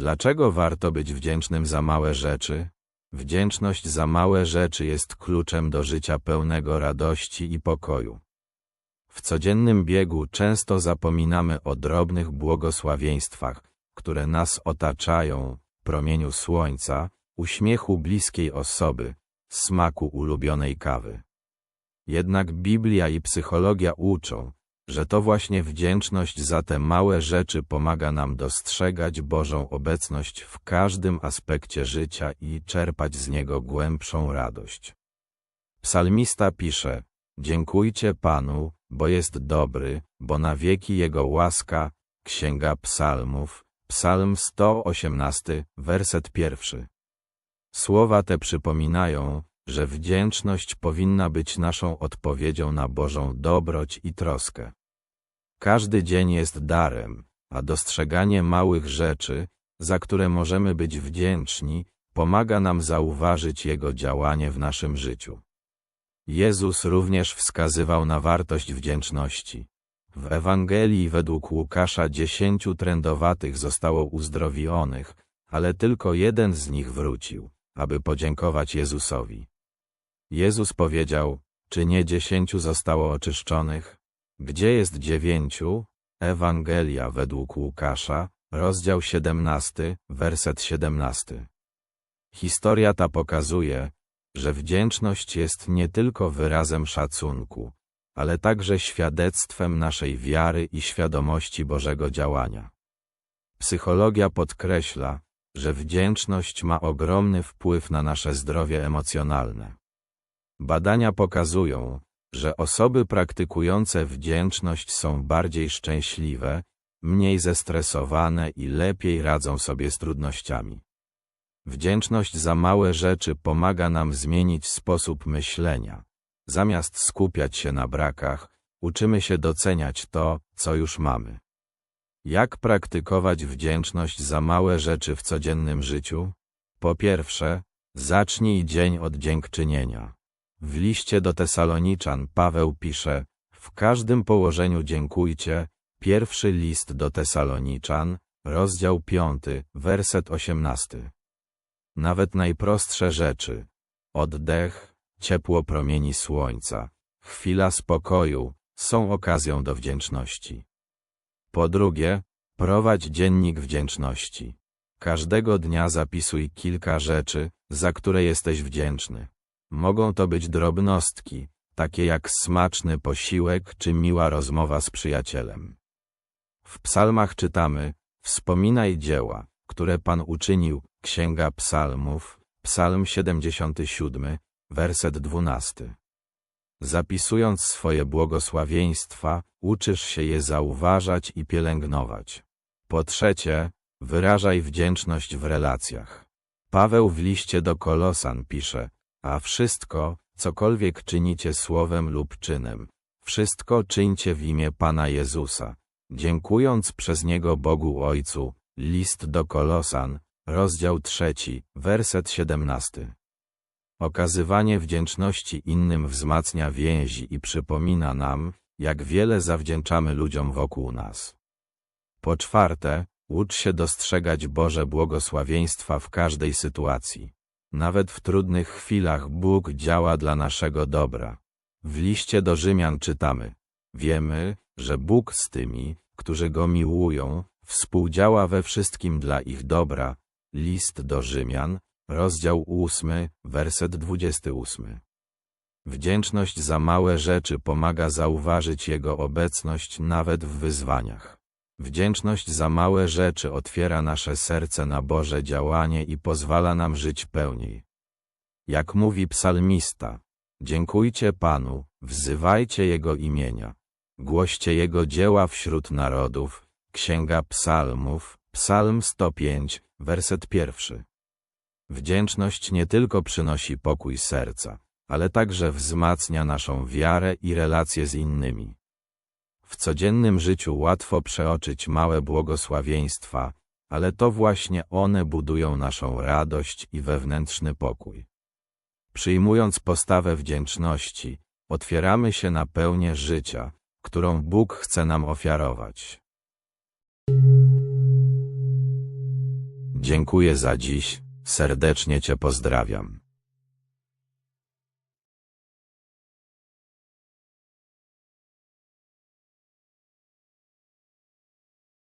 Dlaczego warto być wdzięcznym za małe rzeczy? Wdzięczność za małe rzeczy jest kluczem do życia pełnego radości i pokoju. W codziennym biegu często zapominamy o drobnych błogosławieństwach, które nas otaczają, promieniu słońca, uśmiechu bliskiej osoby, smaku ulubionej kawy. Jednak Biblia i psychologia uczą, że to właśnie wdzięczność za te małe rzeczy pomaga nam dostrzegać Bożą obecność w każdym aspekcie życia i czerpać z niego głębszą radość. Psalmista pisze, dziękujcie Panu, bo jest dobry, bo na wieki Jego łaska, Księga Psalmów, Psalm 118, werset pierwszy. Słowa te przypominają, że wdzięczność powinna być naszą odpowiedzią na Bożą dobroć i troskę. Każdy dzień jest darem, a dostrzeganie małych rzeczy, za które możemy być wdzięczni, pomaga nam zauważyć Jego działanie w naszym życiu. Jezus również wskazywał na wartość wdzięczności. W Ewangelii według Łukasza dziesięciu trędowatych zostało uzdrowionych, ale tylko jeden z nich wrócił, aby podziękować Jezusowi. Jezus powiedział, czy nie dziesięciu zostało oczyszczonych? Gdzie jest dziewięciu? Ewangelia według Łukasza, rozdział 17, werset 17. Historia ta pokazuje, że wdzięczność jest nie tylko wyrazem szacunku, ale także świadectwem naszej wiary i świadomości Bożego działania. Psychologia podkreśla, że wdzięczność ma ogromny wpływ na nasze zdrowie emocjonalne. Badania pokazują, że osoby praktykujące wdzięczność są bardziej szczęśliwe, mniej zestresowane i lepiej radzą sobie z trudnościami. Wdzięczność za małe rzeczy pomaga nam zmienić sposób myślenia. Zamiast skupiać się na brakach, uczymy się doceniać to, co już mamy. Jak praktykować wdzięczność za małe rzeczy w codziennym życiu? Po pierwsze, zacznij dzień od dziękczynienia. W liście do Tesaloniczan Paweł pisze, w każdym położeniu dziękujcie, pierwszy list do Tesaloniczan, rozdział 5, werset 18. Nawet najprostsze rzeczy, oddech, ciepło promieni słońca, chwila spokoju, są okazją do wdzięczności. Po drugie, prowadź dziennik wdzięczności. Każdego dnia zapisuj kilka rzeczy, za które jesteś wdzięczny. Mogą to być drobnostki, takie jak smaczny posiłek czy miła rozmowa z przyjacielem. W psalmach czytamy, wspominaj dzieła, które Pan uczynił, Księga Psalmów, Psalm 77, werset 12. Zapisując swoje błogosławieństwa, uczysz się je zauważać i pielęgnować. Po trzecie, wyrażaj wdzięczność w relacjach. Paweł w liście do Kolosan pisze, a wszystko, cokolwiek czynicie słowem lub czynem, wszystko czyńcie w imię Pana Jezusa, dziękując przez Niego Bogu Ojcu. List do Kolosan, rozdział trzeci, werset siedemnasty. Okazywanie wdzięczności innym wzmacnia więzi i przypomina nam, jak wiele zawdzięczamy ludziom wokół nas. Po czwarte, ucz się dostrzegać Boże błogosławieństwa w każdej sytuacji. Nawet w trudnych chwilach Bóg działa dla naszego dobra. W liście do Rzymian czytamy, wiemy, że Bóg z tymi, którzy Go miłują, współdziała we wszystkim dla ich dobra. List do Rzymian, rozdział 8, werset 28. Wdzięczność za małe rzeczy pomaga zauważyć Jego obecność nawet w wyzwaniach. Wdzięczność za małe rzeczy otwiera nasze serce na Boże działanie i pozwala nam żyć pełniej. Jak mówi psalmista, dziękujcie Panu, wzywajcie Jego imienia, głoście Jego dzieła wśród narodów, Księga Psalmów, Psalm 105, werset pierwszy. Wdzięczność nie tylko przynosi pokój serca, ale także wzmacnia naszą wiarę i relacje z innymi. W codziennym życiu łatwo przeoczyć małe błogosławieństwa, ale to właśnie one budują naszą radość i wewnętrzny pokój. Przyjmując postawę wdzięczności, otwieramy się na pełnię życia, którą Bóg chce nam ofiarować. Dziękuję za dziś, serdecznie Cię pozdrawiam.